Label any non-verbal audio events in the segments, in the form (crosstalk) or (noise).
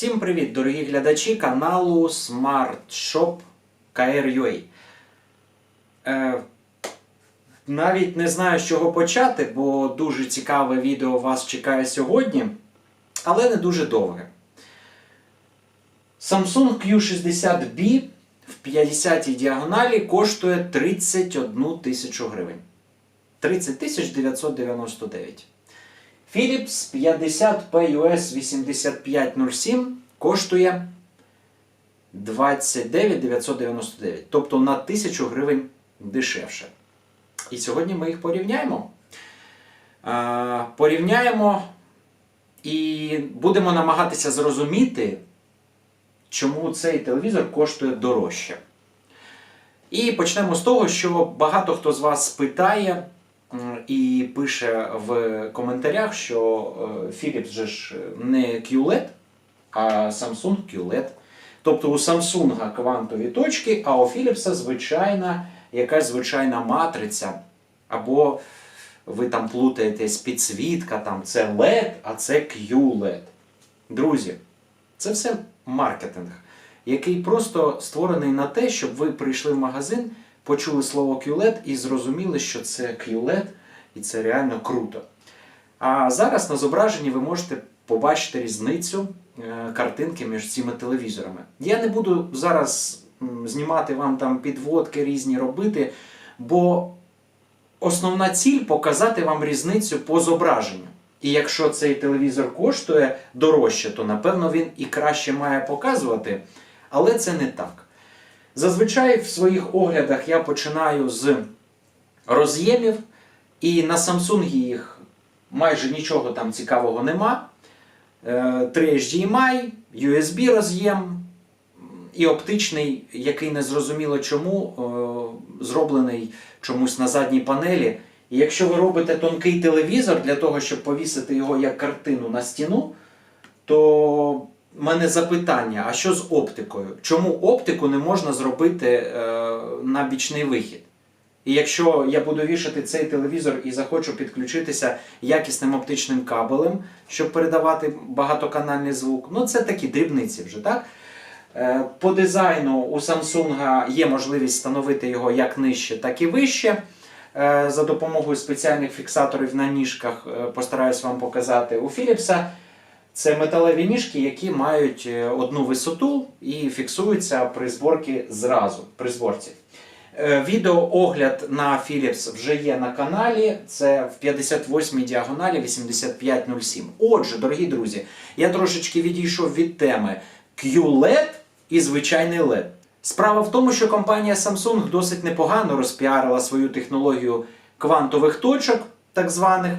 Всім привіт, дорогі глядачі каналу Smart Shop KR.UA. Е, навіть не знаю, з чого почати, бо дуже цікаве відео вас чекає сьогодні, але не дуже довге. Samsung Q60B в 50 діагоналі коштує 31 тисячу гривень. 30 999. Philips 50 PUS 8507 коштує 29 999, тобто на 1000 гривень дешевше. І сьогодні ми їх порівняємо. А, порівняємо і будемо намагатися зрозуміти, чому цей телевізор коштує дорожче. І почнемо з того, що багато хто з вас питає і пише в коментарях, що е, Philips же ж не QLED, а Samsung QLED. Тобто у Samsung квантові точки, а у Philips звичайна якась звичайна матриця. Або ви там плутаєтесь підсвітка, там це LED, а це QLED. Друзі, це все маркетинг, який просто створений на те, щоб ви прийшли в магазин, почули слово QLED і зрозуміли, що це QLED, і це реально круто. А зараз на зображенні ви можете побачити різницю е, картинки між цими телевізорами. Я не буду зараз знімати вам там підводки різні робити, бо основна ціль показати вам різницю по зображенню. І якщо цей телевізор коштує дорожче, то напевно він і краще має показувати, але це не так. Зазвичай в своїх оглядах я починаю з роз'ємів, і на Samsung їх майже нічого там цікавого нема. Е, 3 HDMI, USB роз'єм і оптичний, який незрозуміло чому, е, зроблений чомусь на задній панелі. І якщо ви робите тонкий телевізор для того, щоб повісити його як картину на стіну, то в мене запитання: а що з оптикою? Чому оптику не можна зробити е, на бічний вихід? І якщо я буду вішати цей телевізор і захочу підключитися якісним оптичним кабелем, щоб передавати багатоканальний звук, ну це такі дрібниці вже, так? Е, По дизайну у Samsung є можливість встановити його як нижче, так і вище. Е, За допомогою спеціальних фіксаторів на ніжках е, постараюсь вам показати. У Philips це металеві ніжки, які мають е, одну висоту і фіксуються при зборці зразу. При зборці. Е, Відеоогляд на Philips вже є на каналі. Це в 58-й діагоналі 8507. Отже, дорогі друзі, я трошечки відійшов від теми QLED і звичайний LED. Справа в тому, що компанія Samsung досить непогано розпіарила свою технологію квантових точок, так званих.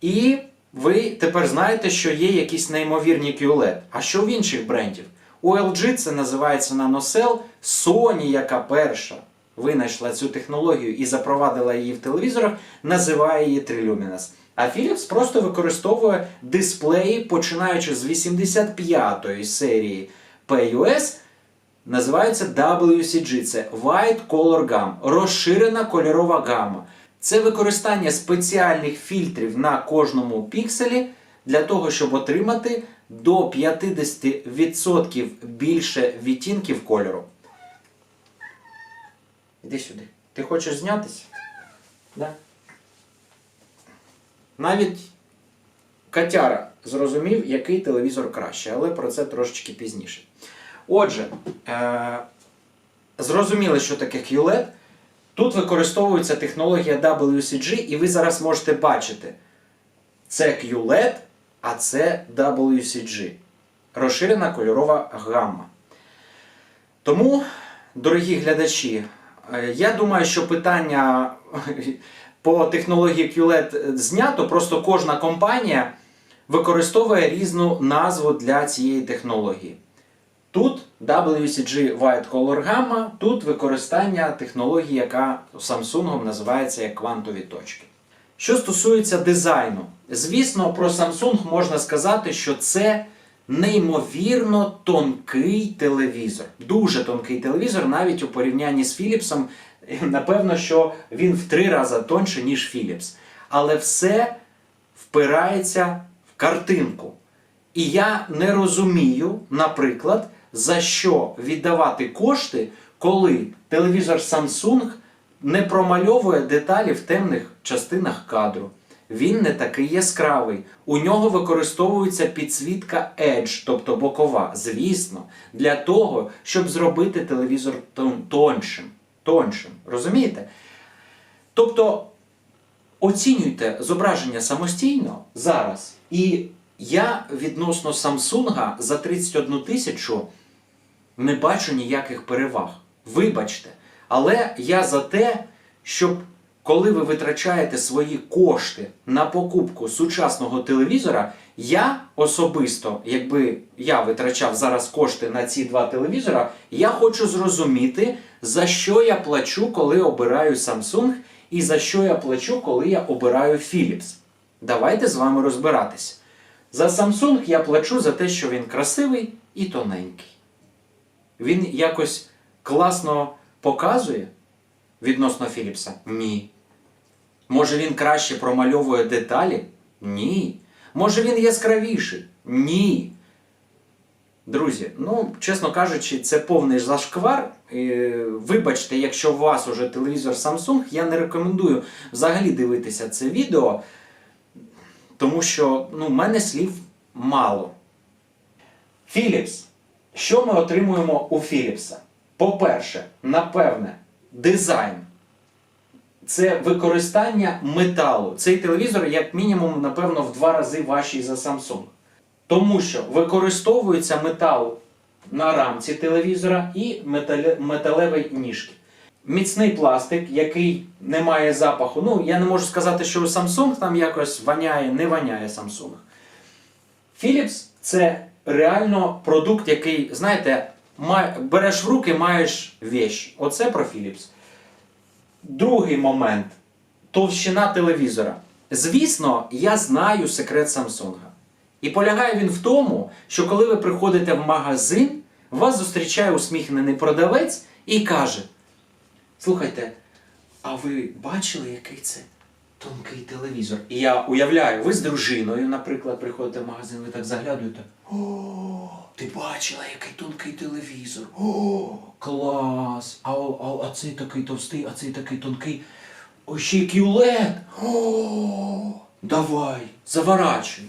І ви тепер знаєте, що є якісь неймовірні QLED. А що в інших брендів? У LG це називається NanoCell, Sony, яка перша винайшла цю технологію і запровадила її в телевізорах, називає її Triluminos. А Philips просто використовує дисплеї, починаючи з 85-ї серії PUS, називаються WCG, це White Color Gamma, розширена кольорова гама. Це використання спеціальних фільтрів на кожному пікселі для того, щоб отримати до 50% більше відтінків кольору. Іди сюди. Ти хочеш знятися? Да? Навіть Катяра зрозумів, який телевізор краще, але про це трошечки пізніше. Отже, е- зрозуміли, що таке QLED. Тут використовується технологія WCG, і ви зараз можете бачити, це QLED, а це WCG. Розширена кольорова гамма. Тому, дорогі глядачі, е, я думаю, що питання (laughs) по технології QLED знято, просто кожна компанія використовує різну назву для цієї технології. Тут WCG White Color Gamma, тут використання технології, яка Samsung називається як квантові точки. Що стосується дизайну, звісно, про Samsung можна сказати, що це неймовірно тонкий телевізор. Дуже тонкий телевізор, навіть у порівнянні з Philips. (laughs) Напевно, що він в три рази тонше, ніж Philips. Але все впирається в картинку. І я не розумію, наприклад, за що віддавати кошти, коли телевізор Samsung не промальовує деталі в темних частинах кадру. Він не такий яскравий. У нього використовується підсвітка Edge, тобто бокова, звісно, для того, щоб зробити телевізор тон- тоншим. тоншим. Розумієте? Тобто оцінюйте зображення самостійно зараз. І я відносно Samsung за 31 тисячу не бачу ніяких переваг. Вибачте. Але я за те, щоб коли ви витрачаєте свої кошти на покупку сучасного телевізора, я особисто, якби я витрачав зараз кошти на ці два телевізора, я хочу зрозуміти, за що я плачу, коли обираю Samsung, і за що я плачу, коли я обираю Philips. Давайте з вами розбиратися. За Samsung я плачу за те, що він красивий і тоненький. Він якось класно показує відносно Філіпса? Ні. Може він краще промальовує деталі? Ні. Може він яскравіший? Ні. Друзі, ну, чесно кажучи, це повний зашквар. Вибачте, якщо у вас уже телевізор Samsung, я не рекомендую взагалі дивитися це відео, тому що ну, в мене слів мало. Philips. Що ми отримуємо у Philips? По-перше, напевне, дизайн. Це використання металу. Цей телевізор, як мінімум, напевно, в два рази важчий за Samsung. Тому що використовується метал на рамці телевізора і метале- металеві ніжки. Міцний пластик, який не має запаху. Ну, я не можу сказати, що у Samsung там якось воняє, не воняє Samsung. Philips це реально продукт, який, знаєте, береш в руки, маєш вещь. Оце про Philips. Другий момент товщина телевізора. Звісно, я знаю секрет Samsung. І полягає він в тому, що коли ви приходите в магазин, вас зустрічає усміхнений продавець і каже: Слухайте, а ви бачили, який це тонкий телевізор? І я уявляю, ви з дружиною, наприклад, приходите в магазин, ви так заглядуєте. О, ти бачила, який тонкий телевізор. О, клас! А, а, а цей такий товстий, а цей такий тонкий. О, ще QLED. О, давай, заворачуй.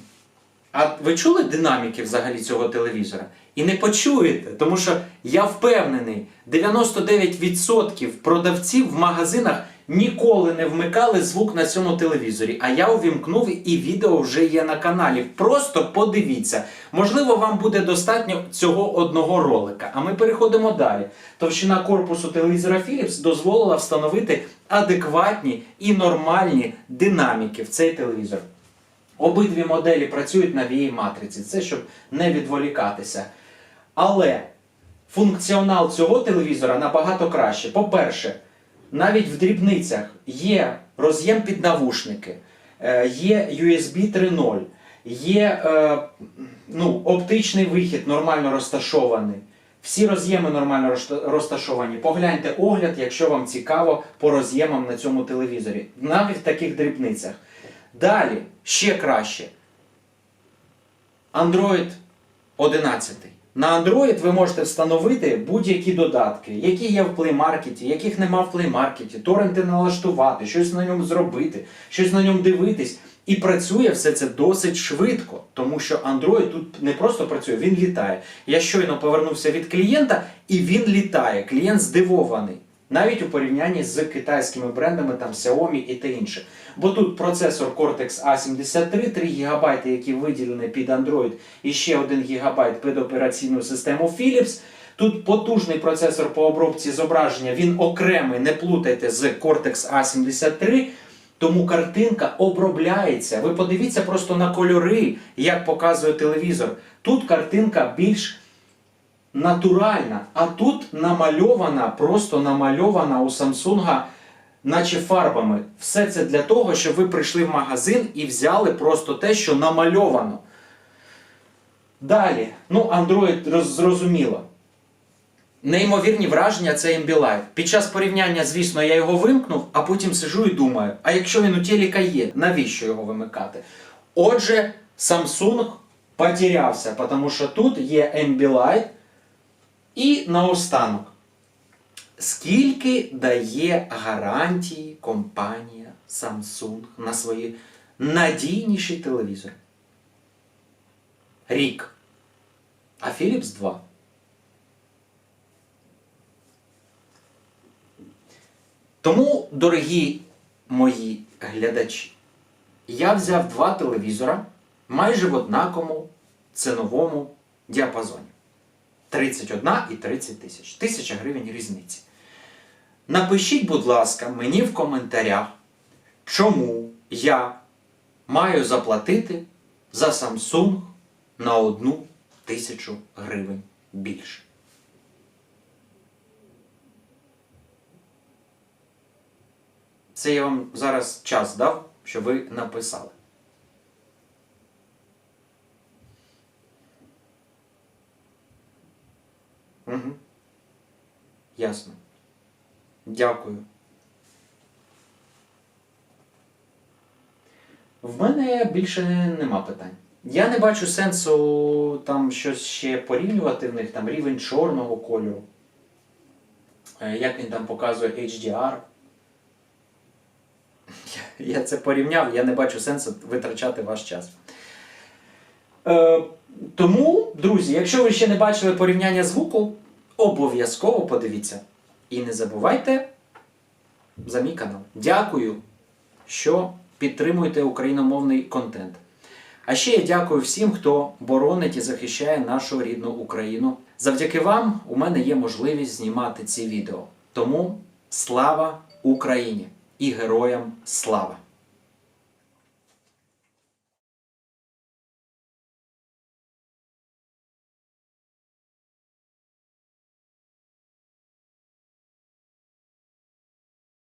А ви чули динаміки взагалі цього телевізора? І не почуєте, тому що я впевнений, 99% продавців в магазинах ніколи не вмикали звук на цьому телевізорі. А я увімкнув і відео вже є на каналі. Просто подивіться. Можливо, вам буде достатньо цього одного ролика. А ми переходимо далі. Товщина корпусу телевізора Philips дозволила встановити адекватні і нормальні динаміки в цей телевізор. Обидві моделі працюють на VA матриці, це щоб не відволікатися. Але функціонал цього телевізора набагато краще. По-перше, навіть в дрібницях є роз'єм під навушники, е, є USB 3.0, є е, ну, оптичний вихід нормально розташований. Всі роз'єми нормально розташовані. Погляньте огляд, якщо вам цікаво по роз'ємам на цьому телевізорі. Навіть в таких дрібницях. Далі, ще краще. Android 11. На Android ви можете встановити будь-які додатки, які є в Play Market, яких нема в Play Market, торренти налаштувати, щось на ньому зробити, щось на ньому дивитись. І працює все це досить швидко, тому що Android тут не просто працює, він літає. Я щойно повернувся від клієнта, і він літає. Клієнт здивований. Навіть у порівнянні з китайськими брендами, там Xiaomi і те інше. Бо тут процесор Cortex A73, 3 ГБ, які виділені під Android, і ще 1 ГБ під операційну систему Philips. Тут потужний процесор по обробці зображення, він окремий, не плутайте з Cortex A73. Тому картинка обробляється. Ви подивіться просто на кольори, як показує телевізор. Тут картинка більш натуральна, а тут намальована, просто намальована у Samsung, наче фарбами. Все це для того, щоб ви прийшли в магазин і взяли просто те, що намальовано. Далі, ну, Android зрозуміло. Неймовірні враження це Ambilife. Під час порівняння, звісно, я його вимкнув, а потім сижу і думаю, а якщо він у телека є, навіщо його вимикати? Отже, Samsung потерявся, тому що тут є Ambilight. І наостанок. Скільки дає гарантії компанія Samsung на свої надійніші телевізори? Рік. А Philips 2. Тому, дорогі мої глядачі, я взяв два телевізора майже в однаковому ціновому діапазоні. 31 і 30 тисяч. Тисяча гривень різниці. Напишіть, будь ласка, мені в коментарях, чому я маю заплатити за Samsung на одну тисячу гривень більше. Це я вам зараз час дав, щоб ви написали. Угу. Ясно. Дякую. В мене більше нема питань. Я не бачу сенсу там щось ще порівнювати в них, там рівень чорного кольору. Е, Як він там показує HDR. Я- (laughs) Я це порівняв, я не бачу сенсу витрачати ваш час. Е, тому, друзі, якщо ви ще не бачили порівняння звуку, обов'язково подивіться. І не забувайте за мій канал. Дякую, що підтримуєте україномовний контент. А ще я дякую всім, хто боронить і захищає нашу рідну Україну. Завдяки вам у мене є можливість знімати ці відео. Тому слава Україні і героям слава!